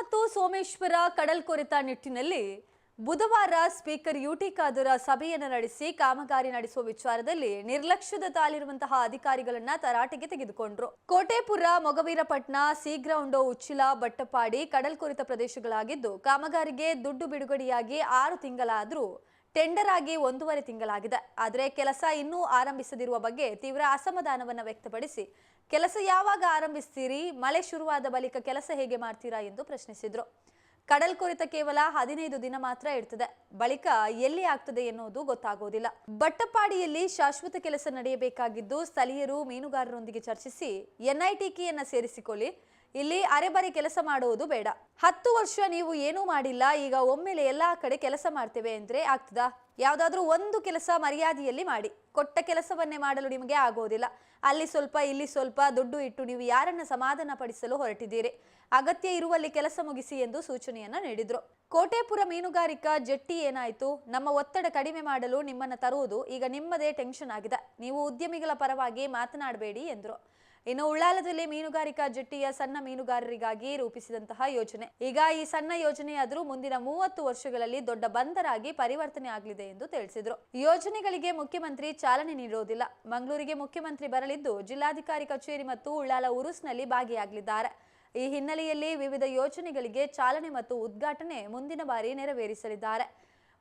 ಮತ್ತು ಸೋಮೇಶ್ವರ ಕಡಲ್ಕೊರೆತ ನಿಟ್ಟಿನಲ್ಲಿ ಬುಧವಾರ ಸ್ಪೀಕರ್ ಯುಟಿ ಖಾದರ್ ಸಭೆಯನ್ನು ನಡೆಸಿ ಕಾಮಗಾರಿ ನಡೆಸುವ ವಿಚಾರದಲ್ಲಿ ನಿರ್ಲಕ್ಷ್ಯದ ತಾಲಿರುವಂತಹ ಅಧಿಕಾರಿಗಳನ್ನ ತರಾಟೆಗೆ ತೆಗೆದುಕೊಂಡ್ರು. ಕೋಟೆಪುರ ಮೊಗವೀರಪಟ್ನ ಸೀಗ್ರೌಂಡೋ ಉಚ್ಚಿಲ, ಬಟ್ಟಪಾಡಿ ಕಡಲ್ಕೊರೆತ ಪ್ರದೇಶಗಳಾಗಿದ್ದು ಕಾಮಗಾರಿಗೆ ದುಡ್ಡು ಬಿಡುಗಡೆಯಾಗಿ ಆರು ತಿಂಗಳಾದರೂ ಟೆಂಡರ್ ಆಗಿ ಒಂದೂವರೆ ತಿಂಗಳಾಗಿದೆ. ಆದರೆ ಕೆಲಸ ಇನ್ನೂ ಆರಂಭಿಸದಿರುವ ಬಗ್ಗೆ ತೀವ್ರ ಅಸಮಾಧಾನವನ್ನು ವ್ಯಕ್ತಪಡಿಸಿ, ಕೆಲಸ ಯಾವಾಗ ಆರಂಭಿಸ್ತೀರಿ, ಮಳೆ ಶುರುವಾದ ಬಳಿಕ ಕೆಲಸ ಹೇಗೆ ಮಾಡ್ತೀರಾ ಎಂದು ಪ್ರಶ್ನಿಸಿದ್ರು. ಕಡಲ್ ಕೊರೆತ ಕೇವಲ ಹದಿನೈದು ದಿನ ಮಾತ್ರ ಇರ್ತದೆ. ಬಳಿಕ ಎಲ್ಲಿ ಆಗ್ತದೆ ಎನ್ನುವುದು ಗೊತ್ತಾಗೋದಿಲ್ಲ. ಬಟ್ಟಪಾಡಿಯಲ್ಲಿ ಶಾಶ್ವತ ಕೆಲಸ ನಡೆಯಬೇಕಾಗಿದ್ದು ಸ್ಥಳೀಯರು ಮೀನುಗಾರರೊಂದಿಗೆ ಚರ್ಚಿಸಿ, ಎನ್ಐಟಿಕೆಯನ್ನ ಸೇರಿಸಿಕೊಳ್ಳಿ ಇಲ್ಲಿ ಅರೆಬರೆ ಕೆಲಸ ಮಾಡುವುದು ಬೇಡ. ಹತ್ತು ವರ್ಷ ನೀವು ಏನೂ ಮಾಡಿಲ್ಲ, ಈಗ ಒಮ್ಮೆಲೆ ಎಲ್ಲಾ ಕಡೆ ಕೆಲಸ ಮಾಡ್ತೇವೆ ಅಂದ್ರೆ ಆಗ್ತದಾ? ಯಾವ್ದಾದ್ರೂ ಒಂದು ಕೆಲಸ ಮರ್ಯಾದೆಯಲ್ಲಿ ಮಾಡಿ. ಕೊಟ್ಟ ಕೆಲಸವನ್ನೇ ಮಾಡಲು ನಿಮಗೆ ಆಗೋದಿಲ್ಲ. ಅಲ್ಲಿ ಸ್ವಲ್ಪ, ಇಲ್ಲಿ ಸ್ವಲ್ಪ ದುಡ್ಡು ಇಟ್ಟು ನೀವು ಯಾರನ್ನ ಸಮಾಧಾನ ಪಡಿಸಲು ಹೊರಟಿದ್ದೀರಿ? ಅಗತ್ಯ ಇರುವಲ್ಲಿ ಕೆಲಸ ಮುಗಿಸಿ ಎಂದು ಸೂಚನೆಯನ್ನ ನೀಡಿದ್ರು. ಕೋಟೆಪುರ ಮೀನುಗಾರಿಕಾ ಜಟ್ಟಿ ಏನಾಯ್ತು? ನಮ್ಮ ಒತ್ತಡ ಕಡಿಮೆ ಮಾಡಲು ನಿಮ್ಮನ್ನ ತರುವುದು ಈಗ ನಿಮ್ಮದೇ ಟೆನ್ಷನ್ ಆಗಿದೆ. ನೀವು ಉದ್ಯಮಿಗಳ ಪರವಾಗಿ ಮಾತನಾಡಬೇಡಿ ಎಂದ್ರು. ಇನ್ನು ಉಳ್ಳಾಲದಲ್ಲಿ ಮೀನುಗಾರಿಕಾ ಜಟ್ಟಿಯ ಸಣ್ಣ ಮೀನುಗಾರರಿಗಾಗಿ ರೂಪಿಸಿದಂತಹ ಯೋಜನೆ. ಈಗ ಈ ಸಣ್ಣ ಯೋಜನೆಯಾದರೂ ಮುಂದಿನ ಮೂವತ್ತು ವರ್ಷಗಳಲ್ಲಿ ದೊಡ್ಡ ಬಂದರಾಗಿ ಪರಿವರ್ತನೆ ಆಗಲಿದೆ ಎಂದು ತಿಳಿಸಿದರು. ಯೋಜನೆಗಳಿಗೆ ಮುಖ್ಯಮಂತ್ರಿ ಚಾಲನೆ ನೀಡುವುದಿಲ್ಲ. ಮಂಗಳೂರಿಗೆ ಮುಖ್ಯಮಂತ್ರಿ ಬರಲಿದ್ದು ಜಿಲ್ಲಾಧಿಕಾರಿ ಕಚೇರಿ ಮತ್ತು ಉಳ್ಳಾಲ ಉರುಸ್ನಲ್ಲಿ ಭಾಗಿಯಾಗಲಿದ್ದಾರೆ. ಈ ಹಿನ್ನೆಲೆಯಲ್ಲಿ ವಿವಿಧ ಯೋಜನೆಗಳಿಗೆ ಚಾಲನೆ ಮತ್ತು ಉದ್ಘಾಟನೆ ಮುಂದಿನ ಬಾರಿ ನೆರವೇರಿಸಲಿದ್ದಾರೆ.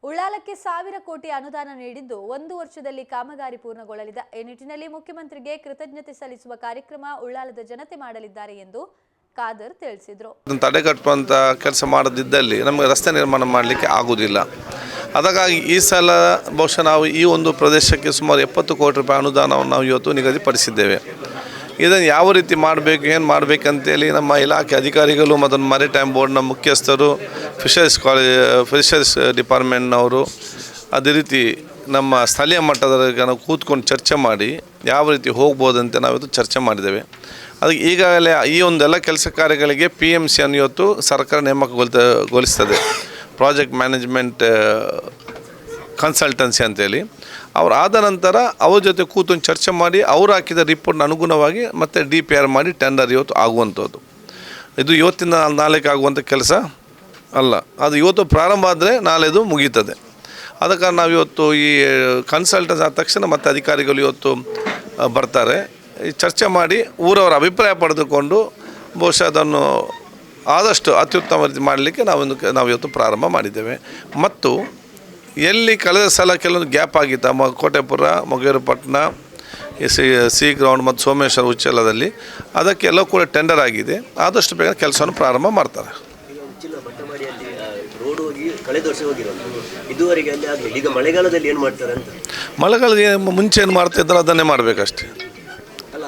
ಉಳ್ಳಾಲಕ್ಕೆ ಸಾವಿರ ಕೋಟಿ ಅನುದಾನ ನೀಡಿದ್ದು ಒಂದು ವರ್ಷದಲ್ಲಿ ಕಾಮಗಾರಿ ಪೂರ್ಣಗೊಳ್ಳಲಿದೆ. ಈ ನಿಟ್ಟಿನಲ್ಲಿ ಮುಖ್ಯಮಂತ್ರಿಗೆ ಕೃತಜ್ಞತೆ ಸಲ್ಲಿಸುವ ಕಾರ್ಯಕ್ರಮ ಉಳ್ಳಾಲದ ಜನತೆ ಮಾಡಲಿದ್ದಾರೆ ಎಂದು ಖಾದರ್ ತಿಳಿಸಿದರು. ತಡೆಗಟ್ಟುವಂಥ ಕೆಲಸ ಮಾಡದಿದ್ದಲ್ಲಿ ನಮಗೆ ರಸ್ತೆ ನಿರ್ಮಾಣ ಮಾಡಲಿಕ್ಕೆ ಆಗುವುದಿಲ್ಲ ಅದಕ್ಕಾಗಿ ಈ ಸಲ ಬಹುಶಃ ನಾವು ಈ ಒಂದು ಪ್ರದೇಶಕ್ಕೆ ಸುಮಾರು ಎಪ್ಪತ್ತು ಕೋಟಿ ರೂಪಾಯಿ ಅನುದಾನವನ್ನು ನಾವು ಇವತ್ತು ನಿಗದಿಪಡಿಸಿದ್ದೇವೆ. ಇದನ್ನು ಯಾವ ರೀತಿ ಮಾಡಬೇಕು, ಏನು ಮಾಡಬೇಕಂತೇಳಿ ನಮ್ಮ ಇಲಾಖೆ ಅಧಿಕಾರಿಗಳು ಮತ್ತು ಮರಿಟೈಮ್ ಬೋರ್ಡ್ನ ಮುಖ್ಯಸ್ಥರು ಫಿಶರ್ಸ್ ಕಾಲೇಜ್ ಫಿಶರ್ಸ್ ಡಿಪಾರ್ಟ್ಮೆಂಟ್ನವರು ಅದೇ ರೀತಿ ನಮ್ಮ ಸ್ಥಳೀಯ ಮಟ್ಟದ ನಾವು ಕೂತ್ಕೊಂಡು ಚರ್ಚೆ ಮಾಡಿ ಯಾವ ರೀತಿ ಹೋಗ್ಬೋದಂತೆ ನಾವಿವತ್ತು ಚರ್ಚೆ ಮಾಡಿದ್ದೇವೆ. ಅದಕ್ಕೆ ಈಗಾಗಲೇ ಈ ಒಂದೆಲ್ಲ ಕೆಲಸ ಕಾರ್ಯಗಳಿಗೆ ಪಿ ಎಂ ಸಿ ಅನ್ನು ಇವತ್ತು ಸರ್ಕಾರ ನೇಮಕಗೊಳ್ತ, ಗೊಳಿಸ್ತದೆ. ಪ್ರಾಜೆಕ್ಟ್ ಮ್ಯಾನೇಜ್ಮೆಂಟ್ ಕನ್ಸಲ್ಟೆನ್ಸಿ ಅಂತೇಳಿ. ಅವ್ರು ಆದ ನಂತರ ಅವ್ರ ಜೊತೆ ಕೂತು ಚರ್ಚೆ ಮಾಡಿ ಅವ್ರು ಹಾಕಿದ ರಿಪೋರ್ಟ್ನ ಅನುಗುಣವಾಗಿ ಮತ್ತೆ ಡಿ ಪಿ ಆರ್ ಮಾಡಿ ಟೆಂಡರ್ ಇವತ್ತು ಆಗುವಂಥದ್ದು. ಇದು ಇವತ್ತಿನ ನಾಳೆಗೆ ಆಗುವಂಥ ಕೆಲಸ ಅಲ್ಲ. ಅದು ಇವತ್ತು ಪ್ರಾರಂಭ ಆದರೆ ನಾಳೆದು ಮುಗೀತದೆ. ಕಾರಣ ನಾವು ಇವತ್ತು ಈ ಕನ್ಸಲ್ಟೆನ್ಸ್ ಆದ ತಕ್ಷಣ ಮತ್ತು ಅಧಿಕಾರಿಗಳು ಇವತ್ತು ಬರ್ತಾರೆ. ಚರ್ಚೆ ಮಾಡಿ ಊರವರ ಅಭಿಪ್ರಾಯ ಪಡೆದುಕೊಂಡು ಬಹುಶಃ ಅದನ್ನು ಆದಷ್ಟು ಅತ್ಯುತ್ತಮ ರೀತಿ ಮಾಡಲಿಕ್ಕೆ ನಾವೊಂದು ನಾವು ಇವತ್ತು ಪ್ರಾರಂಭ ಮಾಡಿದ್ದೇವೆ. ಮತ್ತು ಎಲ್ಲಿ ಕಳೆದ ಸಲ ಕೆಲವೊಂದು ಗ್ಯಾಪ್ ಆಗಿತ್ತು ಮ Kotepura Mogerupattana C C ground ಮತ್ತು ಸೋಮೇಶ್ವರ ಉಚ್ಚಲದಲ್ಲಿ ಅದಕ್ಕೆಲ್ಲ ಕೂಡ ಟೆಂಡರ್ ಆಗಿದೆ. ಆದಷ್ಟು ಬೇಗ ಕೆಲಸವನ್ನು ಪ್ರಾರಂಭ ಮಾಡ್ತಾರೆ. ಇದುವರೆಗೆ ಮಳೆಗಾಲದಲ್ಲಿ ಏನು ಮಾಡ್ತಾರೆ ಮುಂಚೆ ಏನು ಮಾಡ್ತಿದ್ರು ಅದನ್ನೇ ಮಾಡಬೇಕಷ್ಟೇ.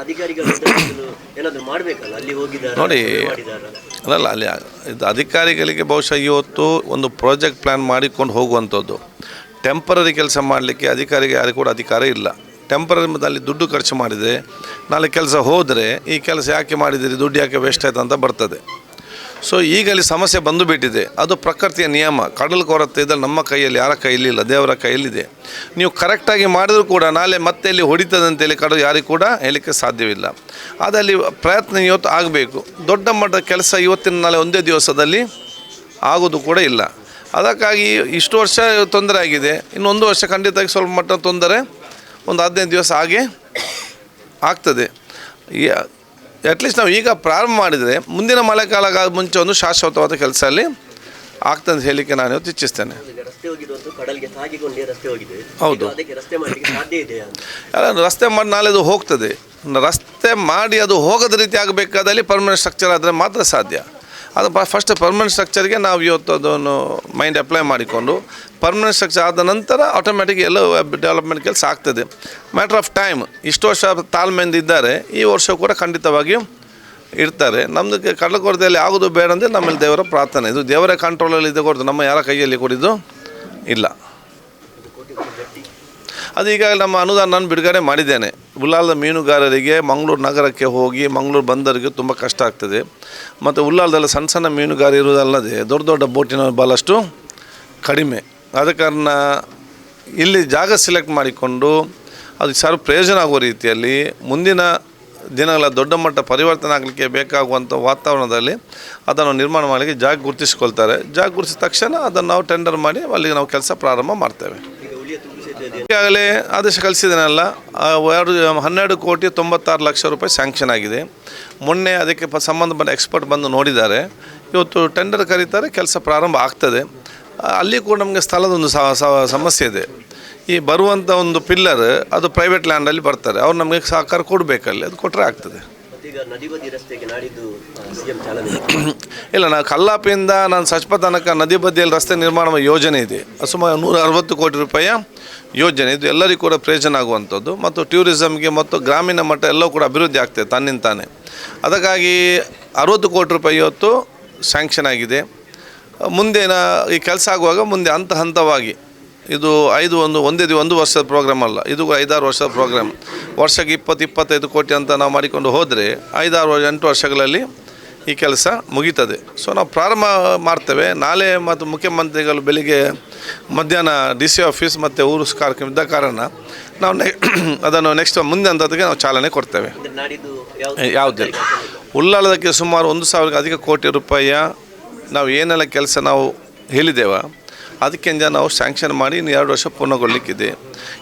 ಅಧಿಕಾರಿಗಳು ಅದನ್ನು ಏನಾದರೂ ಮಾಡಬೇಕಲ್ಲ? ಅಲ್ಲಿ ಹೋಗಿದ್ದಾರೆ? ನೋಡಿ ಅಲ್ಲ ಅಲ್ಲಿ ಇದು ಅಧಿಕಾರಿಗಳಿಗೆ ಬಹುಶಃ ಇವತ್ತು ಒಂದು ಪ್ರಾಜೆಕ್ಟ್ ಪ್ಲ್ಯಾನ್ ಮಾಡಿಕೊಂಡು ಹೋಗುವಂಥದ್ದು. ಟೆಂಪರರಿ ಕೆಲಸ ಮಾಡಲಿಕ್ಕೆ ಅಧಿಕಾರಿಗೆ ಯಾರಿಗೂ ಕೂಡ ಅಧಿಕಾರ ಇಲ್ಲ. ಟೆಂಪರರಿ ಅಲ್ಲಿ ದುಡ್ಡು ಖರ್ಚು ಮಾಡಿದರೆ ನಾಳೆ ಕೆಲಸ ಹೋದರೆ ಈ ಕೆಲಸ ಯಾಕೆ ಮಾಡಿದಿರಿ ದುಡ್ಡು ಯಾಕೆ ವೇಸ್ಟ್ ಆಯ್ತು ಅಂತ ಬರ್ತದೆ. ಸೊ ಈಗ ಅಲ್ಲಿ ಸಮಸ್ಯೆ ಬಂದು ಬಿಟ್ಟಿದೆ ಅದು ಪ್ರಕೃತಿಯ ನಿಯಮ. ಕಡಲು ಕೊರತೆ ಇದ್ದಲ್ಲಿ ನಮ್ಮ ಕೈಯಲ್ಲಿ ಯಾರ ಕೈಯಲ್ಲಿಲ್ಲ, ದೇವರ ಕೈಯಲ್ಲಿದೆ. ನೀವು ಕರೆಕ್ಟಾಗಿ ಮಾಡಿದರೂ ಕೂಡ ನಾಳೆ ಮತ್ತೆ ಇಲ್ಲಿ ಹೊಡಿತದೆ ಅಂತೇಳಿ ಕಡಲು ಯಾರಿಗೂ ಕೂಡ ಹೇಳಲಿಕ್ಕೆ ಸಾಧ್ಯವಿಲ್ಲ. ಅದಲ್ಲಿ ಪ್ರಯತ್ನ ಇವತ್ತು ಆಗಬೇಕು. ದೊಡ್ಡ ಮಟ್ಟದ ಕೆಲಸ ಇವತ್ತಿನ ನಾಳೆ ಒಂದೇ ದಿವಸದಲ್ಲಿ ಆಗೋದು ಕೂಡ ಇಲ್ಲ. ಅದಕ್ಕಾಗಿ ಇಷ್ಟು ವರ್ಷ ತೊಂದರೆ ಆಗಿದೆ. ಇನ್ನೊಂದು ವರ್ಷ ಖಂಡಿತವಾಗಿ ಸ್ವಲ್ಪ ಮಟ್ಟ ತೊಂದರೆ ಒಂದು ಹದಿನೈದು ದಿವಸ ಹಾಗೆ ಆಗ್ತದೆ. ಅಟ್ಲೀಸ್ಟ್ ನಾವು ಈಗ ಪ್ರಾರಂಭ ಮಾಡಿದರೆ ಮುಂದಿನ ಮಳೆಗಾಲ ಮುಂಚೆ ಒಂದು ಶಾಶ್ವತವಾದ ಕೆಲಸ ಅಲ್ಲಿ ಆಗ್ತದೆ ಅಂತ ಹೇಳಲಿಕ್ಕೆ ನಾನು ಇವತ್ತು ಇಚ್ಛಿಸ್ತೇನೆ. ಹೌದು. ರಸ್ತೆ ಮಾಡಿ ನಾಳೆ ಅದು ಹೋಗ್ತದೆ. ರಸ್ತೆ ಮಾಡಿ ಅದು ಹೋಗೋದ ರೀತಿ ಆಗಬೇಕಾದಲ್ಲಿ ಪರ್ಮನೆಂಟ್ ಸ್ಟ್ರಕ್ಚರ್ ಆದರೆ ಮಾತ್ರ ಸಾಧ್ಯ. ಅದು ಫಸ್ಟ್ ಪರ್ಮನೆಂಟ್ ಸ್ಟ್ರಕ್ಚರ್ಗೆ ನಾವು ಇವತ್ತು ಅದನ್ನು ಮೈಂಡ್ ಅಪ್ಲೈ ಮಾಡಿಕೊಂಡು ಪರ್ಮನೆಂಟ್ ಸ್ಟ್ರಕ್ಚರ್ ಆದ ನಂತರ ಆಟೋಮೆಟಿಕ್ ಎಲ್ಲ ಡೆವಲಪ್ಮೆಂಟ್ ಕೆಲಸ ಆಗ್ತದೆ. ಮ್ಯಾಟ್ರ್ ಆಫ್ ಟೈಮ್ ಇಷ್ಟು ವರ್ಷ ತಾಳ್ಮೆಯಿಂದ ಇದ್ದಾರೆ. ಈ ವರ್ಷ ಕೂಡ ಖಂಡಿತವಾಗಿಯೂ ಇರ್ತಾರೆ. ನಮ್ಮದು ಕಡಲಕೊರತೆಯಲ್ಲಿ ಆಗೋದು ಬೇಡ ಅಂದರೆ ನಮ್ಮಲ್ಲಿ ದೇವರ ಪ್ರಾರ್ಥನೆ. ಇದು ದೇವರ ಕಂಟ್ರೋಲಲ್ಲಿ ಇದೆ ಕೊಡೋದು ನಮ್ಮ ಯಾರ ಕೈಯಲ್ಲಿ ಕೊಡಿದ್ದು ಇಲ್ಲ. ಅದು ಈಗಾಗಲೇ ನಮ್ಮ ಅನುದಾನ ನಾನು ಬಿಡುಗಡೆ ಮಾಡಿದ್ದೇನೆ. ಉಲ್ಲಾಲದ ಮೀನುಗಾರರಿಗೆ, ಮಂಗಳೂರು ನಗರಕ್ಕೆ ಹೋಗಿ, ಮಂಗಳೂರು ಬಂದರಿಗೆ ತುಂಬ ಕಷ್ಟ ಆಗ್ತದೆ. ಮತ್ತು ಉಲ್ಲಾಲದಲ್ಲಿ ಸಣ್ಣ ಸಣ್ಣ ಮೀನುಗಾರ ಇರುವುದಲ್ಲದೆ ದೊಡ್ಡ ದೊಡ್ಡ ಬೋಟಿನ ಭಾಳಷ್ಟು ಕಡಿಮೆ. ಆದ ಕಾರಣ ಇಲ್ಲಿ ಜಾಗ ಸೆಲೆಕ್ಟ್ ಮಾಡಿಕೊಂಡು ಅದು ಸರ್ ಪ್ರಯೋಜನ ಆಗುವ ರೀತಿಯಲ್ಲಿ ಮುಂದಿನ ದಿನಗಳ ದೊಡ್ಡ ಮಟ್ಟ ಪರಿವರ್ತನೆ ಆಗಲಿಕ್ಕೆ ಬೇಕಾಗುವಂಥ ವಾತಾವರಣದಲ್ಲಿ ಅದನ್ನು ನಿರ್ಮಾಣ ಮಾಡಲಿಕ್ಕೆ ಜಾಗ ಗುರುತಿಸ್ಕೊಳ್ತಾರೆ. ಜಾಗ ಗುರುತಿಸಿದ ತಕ್ಷಣ ಅದನ್ನು ನಾವು ಟೆಂಡರ್ ಮಾಡಿ ಅಲ್ಲಿಗೆ ನಾವು ಕೆಲಸ ಪ್ರಾರಂಭ ಮಾಡ್ತೇವೆ. ಈಗಾಗಲೇ ಆದೇಶ ಕಳಿಸಿದನಲ್ಲ ಎರಡು, ಹನ್ನೆರಡು ಕೋಟಿ ತೊಂಬತ್ತಾರು ಲಕ್ಷ ರೂಪಾಯಿ ಸ್ಯಾಂಕ್ಷನ್ ಆಗಿದೆ. ಮೊನ್ನೆ ಅದಕ್ಕೆ ಸಂಬಂಧಪಟ್ಟ ಎಕ್ಸ್ಪರ್ಟ್ ಬಂದು ನೋಡಿದ್ದಾರೆ. ಇವತ್ತು ಟೆಂಡರ್ ಕರೀತಾರೆ, ಕೆಲಸ ಪ್ರಾರಂಭ ಆಗ್ತದೆ. ಅಲ್ಲಿ ಕೂಡ ನಮಗೆ ಸ್ಥಳದ ಒಂದು ಸಮಸ್ಯೆ ಇದೆ. ಈ ಬರುವಂಥ ಒಂದು ಪಿಲ್ಲರ್ ಅದು ಪ್ರೈವೇಟ್ ಲ್ಯಾಂಡಲ್ಲಿ ಬರ್ತಾರೆ. ಅವ್ರು ನಮಗೆ ಸಹಕಾರ ಕೊಡಬೇಕಲ್ಲಿ ಅದು ಕೊಟ್ಟರೆ ಆಗ್ತದೆ. ಇಲ್ಲ ನಾನು ಕಲ್ಲಾಪಿಯಿಂದ ನಾನು ಸಚ್ಪ ತನಕ ನದಿ ಬದಿಯಲ್ಲಿ ರಸ್ತೆ ನಿರ್ಮಾಣ ಯೋಜನೆ ಇದೆ. ಸುಮಾರು ನೂರ ಅರವತ್ತು ಕೋಟಿ ರೂಪಾಯಿಯ ಯೋಜನೆ ಇದು. ಎಲ್ಲರಿಗೂ ಕೂಡ ಪ್ರಯೋಜನ ಆಗುವಂಥದ್ದು. ಮತ್ತು ಟೂರಿಸಮ್ಗೆ ಮತ್ತು ಗ್ರಾಮೀಣ ಮಟ್ಟ ಎಲ್ಲವೂ ಕೂಡ ಅಭಿವೃದ್ಧಿ ಆಗ್ತದೆ ತನ್ನಿಂತಾನೆ ಅದಕ್ಕಾಗಿ ಅರವತ್ತು ಕೋಟಿ ರೂಪಾಯಿ ಇವತ್ತು ಸ್ಯಾಂಕ್ಷನ್ ಆಗಿದೆ. ಮುಂದೆ ಈ ಕೆಲಸ ಆಗುವಾಗ ಮುಂದೆ ಹಂತ ಹಂತವಾಗಿ. ಇದು ಐದು ಒಂದು ಒಂದೇ ದಿವ ಒಂದು ವರ್ಷದ ಪ್ರೋಗ್ರಾಮ್ ಅಲ್ಲ. ಇದು ಐದಾರು ವರ್ಷದ ಪ್ರೋಗ್ರಾಮ್ ವರ್ಷಕ್ಕೆ ಇಪ್ಪತ್ತು ಇಪ್ಪತ್ತೈದು ಕೋಟಿ ಅಂತ ನಾವು ಮಾಡಿಕೊಂಡು ಹೋದರೆ ಐದಾರು ಎಂಟು ವರ್ಷಗಳಲ್ಲಿ ಈ ಕೆಲಸ ಮುಗೀತದೆ. ಸೊ ನಾವು ಪ್ರಾರಂಭ ಮಾಡ್ತೇವೆ. ನಾಳೆ ಮತ್ತು ಮುಖ್ಯಮಂತ್ರಿಗಳು ಬೆಳಿಗ್ಗೆ ಮಧ್ಯಾಹ್ನ ಡಿ ಸಿ ಆಫೀಸ್ ಮತ್ತು ಊರು ಕಾರ್ಯಕ್ರಮ ಇದ್ದ ಕಾರಣ ನಾವು ನೆ ಅದನ್ನು ನೆಕ್ಸ್ಟ್ ಮುಂದೆ ಅಂತದಕ್ಕೆ ನಾವು ಚಾಲನೆ ಕೊಡ್ತೇವೆ. ಯಾವುದೇ ಯಾವುದಿಲ್ಲ ಉಳ್ಳಾಳದಕ್ಕೆ ಸುಮಾರು ಒಂದು ಸಾವಿರಕ್ಕೆ ಅಧಿಕ ಕೋಟಿ ರೂಪಾಯಿಯ ನಾವು ಏನೆಲ್ಲ ಕೆಲಸ ನಾವು ಹೇಳಿದ್ದೇವೆ ಅದಕ್ಕಿಂತ ನಾವು ಸ್ಯಾಂಕ್ಷನ್ ಮಾಡಿ ಇನ್ನು ಎರಡು ವರ್ಷ ಪೂರ್ಣಗೊಳ್ಳಲಿಕ್ಕಿದೆ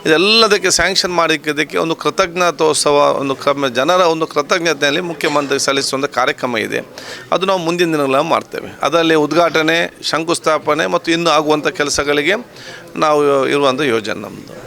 ಇದೆಲ್ಲದಕ್ಕೆ ಸ್ಯಾಂಕ್ಷನ್ ಮಾಡಿದ್ದಕ್ಕೆ ಒಂದು ಕೃತಜ್ಞತೋತ್ಸವ, ಒಂದು ಕ್ರಮ, ಜನರ ಒಂದು ಕೃತಜ್ಞತೆಯಲ್ಲಿ ಮುಖ್ಯಮಂತ್ರಿ ಸಲ್ಲಿಸುವಂಥ ಕಾರ್ಯಕ್ರಮ ಇದೆ. ಅದು ನಾವು ಮುಂದಿನ ದಿನಗಳಲ್ಲಿ ಮಾಡ್ತೇವೆ. ಅದರಲ್ಲಿ ಉದ್ಘಾಟನೆ, ಶಂಕುಸ್ಥಾಪನೆ ಮತ್ತು ಇನ್ನು ಆಗುವಂಥ ಕೆಲಸಗಳಿಗೆ ನಾವು ಇರುವಂಥ ಯೋಜನೆ ನಮ್ಮದು